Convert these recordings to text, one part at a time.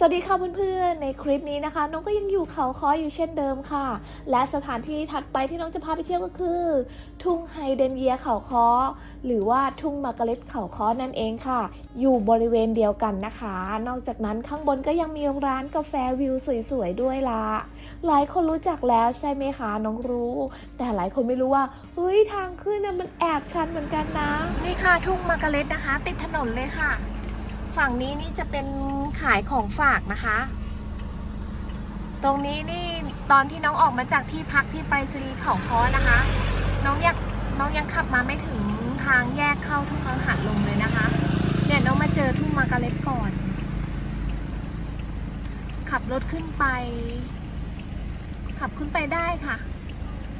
สวัสดีค่ะเพื่อนๆ ในคลิปนี้นะคะ น้องก็ยังอยู่เขาคออยู่เช่นเดิมค่ะ และสถานที่ถัดไปที่น้องจะพาไปเที่ยวก็คือ ทุ่งไฮเดนเยียเขาคอหรือว่าทุ่งมาการ์เล็ตเขาคอนั่นเองค่ะ อยู่บริเวณเดียวกันนะคะ นอกจากนั้นข้างบนก็ยังมีร้านกาแฟวิวสวยๆด้วยละหลายคนรู้จักแล้วใช่ไหมคะน้องรู้ แต่หลายคนไม่รู้ว่าเฮ้ยทางขึ้นน่ะมันแอบชันเหมือนกันนะนี่ค่ะทุ่งมาการ์เล็ตนะคะ ติดถนนเลยค่ะ ฝั่งนี้นี่จะเป็นขายของฝากนะคะ ตรงนี้นี่ตอนที่น้องออกมาจากที่พักที่ไปรษณีย์เขาค้อนะคะ น้องอยากน้องยังขับมาไม่ถึงทางแยกเข้าทุ่งกังหันลมเลยนะคะ เนี่ยน้องมาเจอทุ่งมาการเล็ตก่อน ขับรถขึ้นไป ขับขึ้นไปได้ค่ะ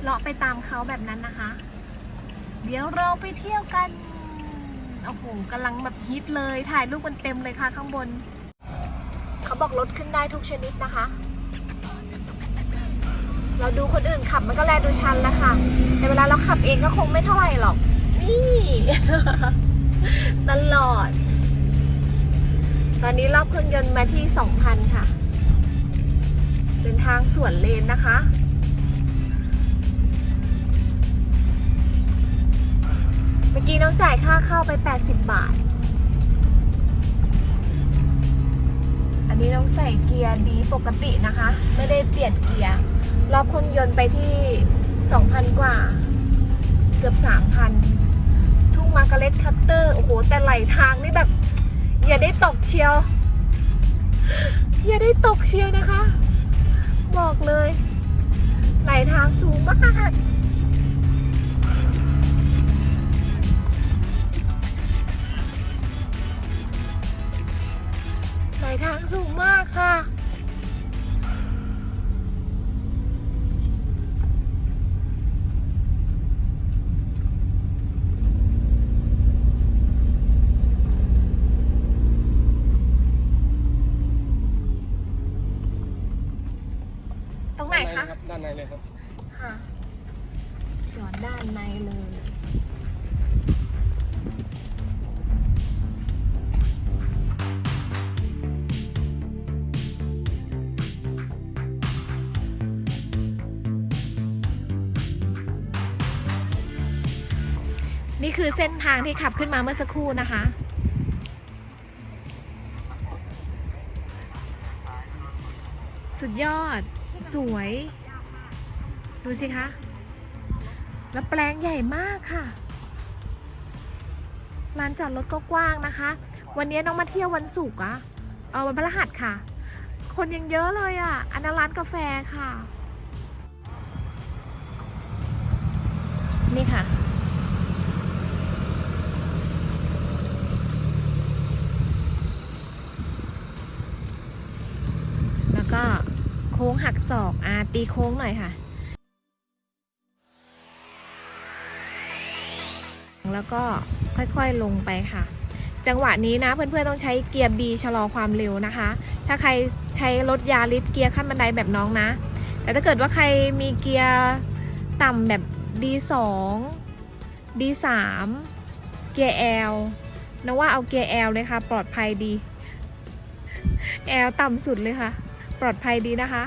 เลาะไปตามเขาแบบนั้นนะคะ เดี๋ยวเราไปเที่ยวกัน โอ้โหกำลังแบบฮิตเลย ถ่ายรูปกันเต็มเลยค่ะข้างบน เขาบอกรถขึ้นได้ทุกชนิดนะคะ เราดูคนอื่นขับมันก็แลดูชันแล้วค่ะ แต่เวลาเราขับเองก็คงไม่เท่าไหร่หรอก นี่ ตลอด ตอนนี้รอบเครื่องยนต์มาที่ 2,000 ค่ะ เป็นทางสวนเลนนะคะ เข้าไป 80 บาท อันนี้น้องใส่เกียร์ดีปกตินะคะ ไม่ได้เปลี่ยนเกียร์รอบครื่องยนต์ไปที่ 2,000 กว่า เกือบ 3,000 ทุ่งมาการ์เล็ตคัตเตอร์ โอ้โห แต่ไหลทางนี่แบบ อย่าได้ตกเชียว อย่าได้ตกเชียวนะคะ บอกเลย ไหลทางสูงมาก ไหลทางสูงมากค่ะ ตรงไหนคะรับด้านในเลยครับ ค่ะจอดด้านในเลย นี่คือเส้นทางที่ขับขึ้นมาเมื่อสักครู่นะคะ สุดยอด สวย ดูสิคะ แล้วแปลงใหญ่มากค่ะลานจอดรถก็กว้างนะคะ วันนี้น้องมาเที่ยววันศุกร์อะเออวันพฤหัสค่ะ คนยังเยอะเลยอะอันนั้นร้านกาแฟค่ะ นี่ค่ะ แล้วก็โค้งหักศอกอาตีโค้งหน่อยค่ะ แล้วก็ค่อยๆลงไปค่ะ จังหวะนี้นะเพื่อนๆต้องใช้เกียร์ B ชะลอความเร็วนะคะ ถ้าใครใช้รถยาริสเกียร์ขั้นบันไดแบบน้องนะ แต่ถ้าเกิดว่าใครมีเกียร์ต่ำแบบ D2 D3 เกียร์ L นะว่าเอาเกียร์ L เลยค่ะ ปลอดภัยดี L ต่ำสุดเลยค่ะ ปลอดภัยดีนะคะ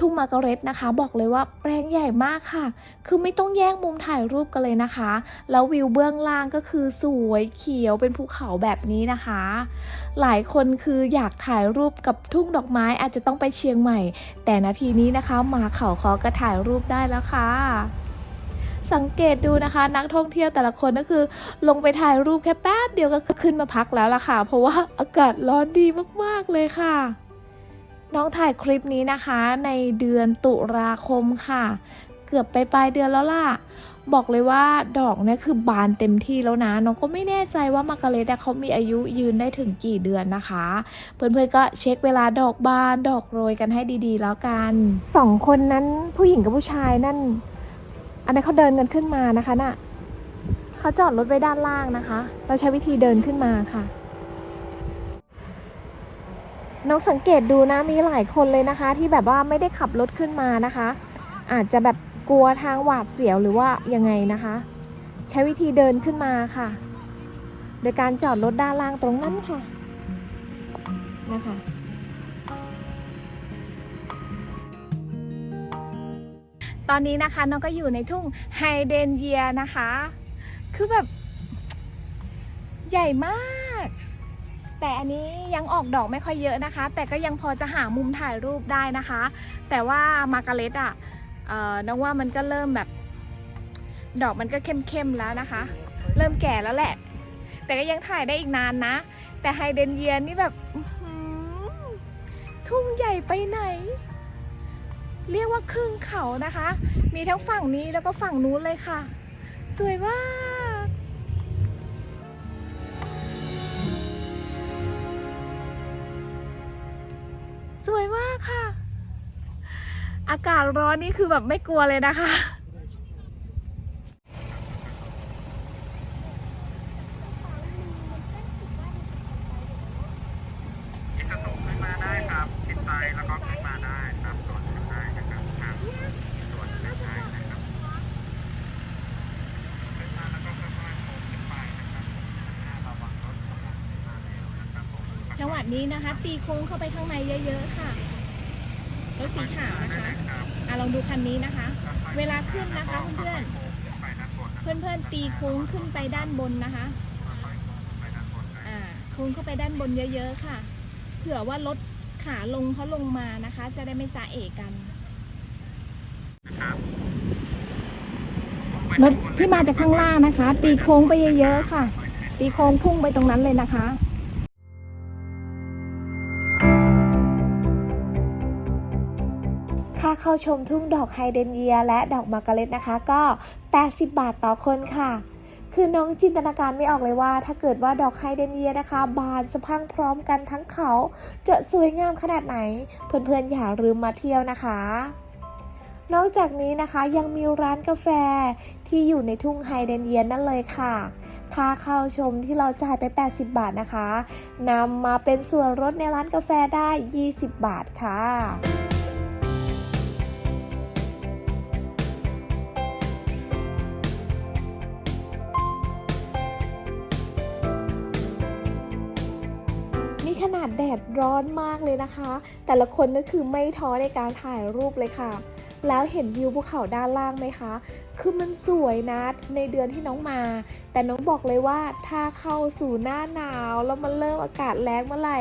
ทุ่งมาการ์เร็ตนะคะ บอกเลยว่าแปลงใหญ่มากค่ะ คือไม่ต้องแย่งมุมถ่ายรูปกันเลยนะคะ แล้ววิวเบื้องล่างก็คือสวยเขียวเป็นภูเขาแบบนี้นะคะ หลายคนคืออยากถ่ายรูปกับทุ่งดอกไม้อาจจะต้องไปเชียงใหม่ แต่นาทีนี้นะคะ มาเขาคอก็ถ่ายรูปได้แล้วค่ะ สังเกตดูนะคะ นักท่องเที่ยวแต่ละคนก็คือ ลงไปถ่ายรูปแค่แป๊บเดียวก็ขึ้นมาพักแล้วล่ะค่ะ เพราะว่าอากาศร้อนดีมากๆเลยค่ะ น้องถ่ายคลิปนี้นะคะ ในเดือนตุลาคมค่ะ เกือบไปปลายเดือนแล้วล่ะ บอกเลยว่าดอกเนี่ยคือบานเต็มที่แล้วนะ น้องก็ไม่แน่ใจว่ามาการเล็ตเขามีอายุยืนได้ถึงกี่เดือนนะคะ เพื่อนๆก็เช็คเวลาดอกบานดอกโรยกันให้ดีๆ แล้วกันสองคนนั้นผู้หญิงกับผู้ชายนั่น อันนั้เขาเดินกันขึ้นมานะคะน่ะเขาจอดรถไว้ด้านล่างนะคะ เราใช้วิธีเดินขึ้นมาค่ะ น้องสังเกตดูนะมีหลายคนเลยนะคะ ที่แบบว่าไม่ได้ขับรถขึ้นมานะคะ อาจจะแบบกลัวทางหวาดเสียวหรือว่ายังไงนะคะ ใช้วิธีเดินขึ้นมาค่ะ โดยการจอดรถด้านล่างตรงนั้นค่ะนะคะ ตอนนี้นะคะน้องก็อยู่ในทุ่งไฮเดนเยียนะคะ คือแบบ ใหญ่มาก แต่อันนี้ยังออกดอกไม่ค่อยเยอะนะคะ แต่ก็ยังพอจะหามุมถ่ายรูปได้นะคะ แต่ว่ามาร์การเร็ตอะน้องว่ามันก็เริ่มแบบ ดอกมันก็เข้มๆแล้วนะคะ เริ่มแก่แล้วแหละ แต่ก็ยังถ่ายได้อีกนานนะ แต่ไฮเดนเยียนี่แบบทุ่งใหญ่ไปไหน เรียกว่าครึ่งเขานะคะ มีทั้งฝั่งนี้แล้วก็ฝั่งนู้นเลยค่ะ สวยมากสวยมากค่ะ อากาศร้อนนี่คือแบบไม่กลัวเลยนะคะ กินขนมขึ้นมาได้ครับกินไปแล้วก็ขึ้นมาได้ตามส่วนขึ้นได้นะครับครับส่วนขึ้นได้นะครับขึ้นมาแล้วก็ค่อยๆโค้งขึ้นไปนะครับหน้าระวังรถกำลังขึ้นมาแล้วนะครับผม จังห วัดนี้นะคะ ตีโค้งเข้าไปข้างในเยอะ ๆ ค่ะรถสีขาวนะคะครับอะลองดูคันนี้นะคะ เวลาขึ้นนะคะเพื่อนโค้งขึ้นไปด้านบนนะๆเพื่อนๆตีโค้งขึ้นไปด้านบนนะคะค่อยๆโค้งขึ้นไปด้านบนนะอ่าโค้งเข้าไปด้านบนเยอะ ๆ ค่ะ เผื่อว่ารถขาลงเขาลงมานะคะ จะได้ไม่จ้าเอะกันนะครับรถที่มาจากข้างล่างนะคะ ตีโค้งไปเยอะๆค่ะ ตีโค้งพุ่งไปตรงนั้นเลยนะคะ เข้าชมทุ่งดอกไฮเดรนเยีย และดอกมาการเร็ตนะคะ ก็ 80 บาทต่อคนค่ะ คือน้องจินตนาการไม่ออกเลยว่า ถ้าเกิดว่าดอกไฮเดรนเยียนะคะ บานสะพังพร้อมกันทั้งเขา จะสวยงามขนาดไหน เพื่อนๆอย่าลืมมาเที่ยวนะคะนอกจากนี้นะคะยังมีร้านกาแฟที่อยู่ในทุ่งไฮเดรนเยียนั่นเลยค่ะค่าเข้าชมที่เราจ่ายไป 80 บาทนะคะนำมาเป็นส่วนลดในร้านกาแฟได้ 20 บาทค่ะ แดดร้อนมากเลยนะคะ แต่ละคนก็คือไม่ท้อในการถ่ายรูปเลยค่ะ แล้วเห็นวิวภูเขาด้านล่างไหมคะ คือมันสวยนะในเดือนที่น้องมา แต่น้องบอกเลยว่าถ้าเข้าสู่หน้าหนาวแล้วมันเริ่มอากาศแรงเมื่อไหร่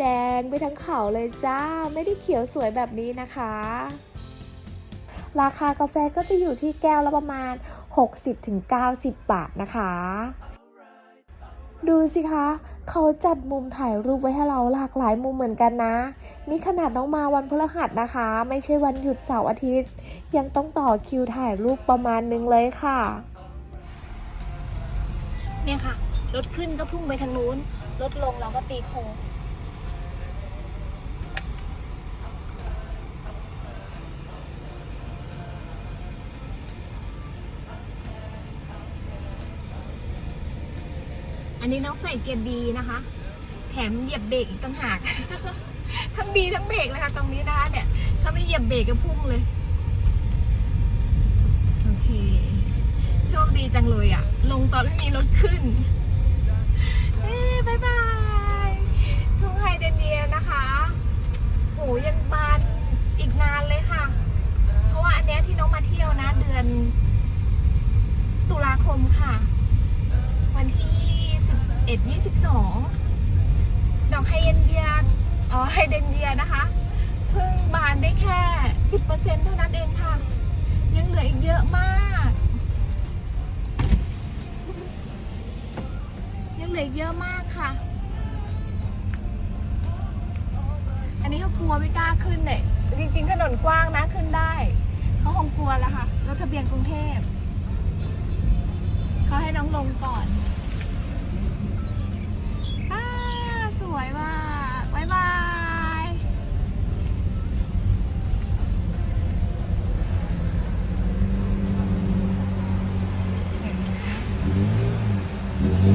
แดงไปทั้งเขาเลยจ้า ไม่ได้เขียวสวยแบบนี้นะคะ ราคากาแฟก็จะอยู่ที่แก้วละประมาณ 60-90 บาทนะคะ ดูสิคะ เขาจัดมุมถ่ายรูปไว้ให้เราหลากหลายมุมเหมือนกันนะ นี่ขนาดน้องมาวันพฤหัสนะคะ ไม่ใช่วันหยุดเสาร์อาทิตย์ ยังต้องต่อคิวถ่ายรูปประมาณนึงเลยค่ะ เนี่ยค่ะ รถขึ้นก็พุ่งไปทางนู้น รถลงเราก็ตีโค้ง นนี้น้องใส่เกียร์บีนะคะ แถมเหยียบเบรกอีกต่างหาก ทั้งบีทั้งเบรกเลยค่ะตรงนี้นะคะเนี่ย ถ้าไม่เหยียบเบรกก็พุ่งเลย โอเค โชคดีจังเลยอะลงตอนไม่มีรถขึ้น เอ้บายบายทุ่งไฮเดรนเนียนะคะโหยังบานอีกนานเลยค่ะ เพราะว่าอันเนี้ยที่น้องมาเที่ยวนะเดือน ตุลาคมค่ะ 22ดอกไฮเดรนเยียอ๋อไฮเดรนเยียนะคะเพิ่งบานได้แค่ 10%เท่านั้นเองค่ะ ยังเหลืออีกเยอะมาก ยังเหลืออีกเยอะมากค่ะ อันนี้เขากลัวไม่กล้าขึ้นเนี่ยจริงๆถนนกว้างนะขึ้นได้เขาคงกลัวแล้วค่ะรถทะเบียนกรุงเทพเขาให้น้องลงก่อน วยมากบายบาย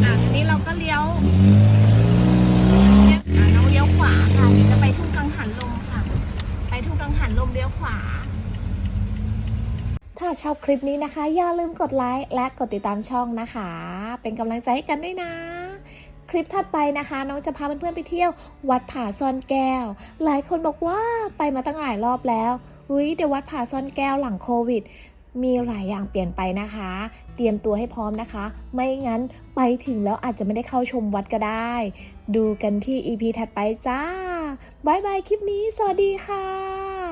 อะทีนี้เราก็เลี้ยวเนี่ยอะเราเลี้ยวขวาค่ะเดี๋ยวจะไปทุ่งกังหันลมค่ะ ไปทุ่งกังหันลมเลี้ยวขวา ถ้าชอบคลิปนี้นะคะ อย่าลืมกดไลค์และกดติดตามช่องนะคะ เป็นกำลังใจให้กันด้วยนะ ลิปถัดไปนะคะ น้องจะพาเพื่อนๆไปเที่ยว วัดผาซอนแก้ว หลายคนบอกว่าไปมาตั้งหลายรอบแล้วอุ้ยเดี๋ยววัดผาซอนแก้วหลังโควิด มีหลายอย่างเปลี่ยนไปนะคะ เตรียมตัวให้พร้อมนะคะ ไม่งั้นไปถึงแล้วอาจจะไม่ได้เข้าชมวัดก็ได้ ดูกันที่ EP ถัดไปจ้าบายบายคลิปนี้ สวัสดีค่ะ